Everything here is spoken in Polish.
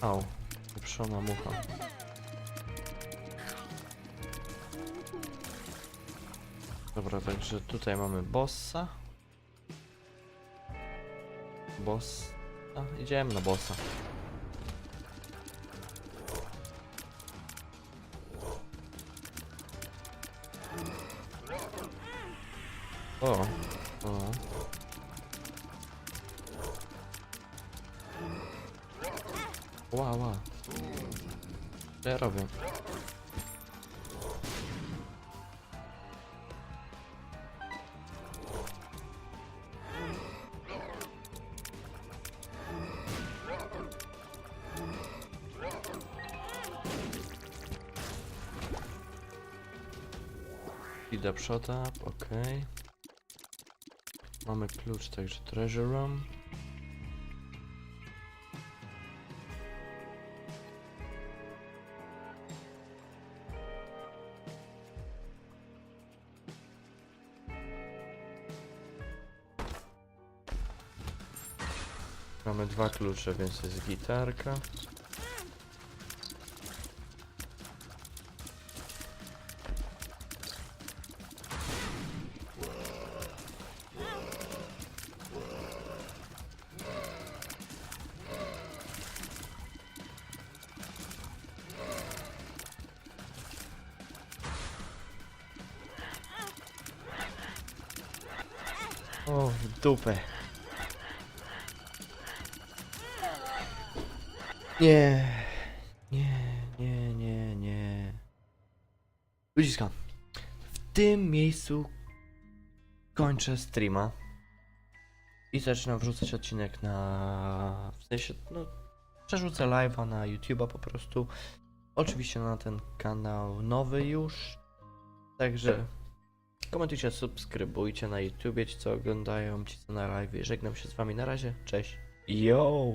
Au, pieprzona mucha. Dobra, także tutaj mamy bossa. Boss. Idziemy na bossa. O, o. Ła, ła. Co ja robię? Idę przod up, okej. Mamy klucz, także treasure room. Mamy dwa klucze, więc jest gitarka. O, dupę. Nie, nie, nie, nie, nie. Ludziska, w tym miejscu kończę streama i zaczynam wrzucać odcinek na... w sensie, no, przerzucę live'a na YouTube'a po prostu. Oczywiście na ten kanał nowy już, także komentujcie, subskrybujcie na YouTubie, ci co oglądają, ci co na live. Żegnam się z wami, na razie, cześć. Yo!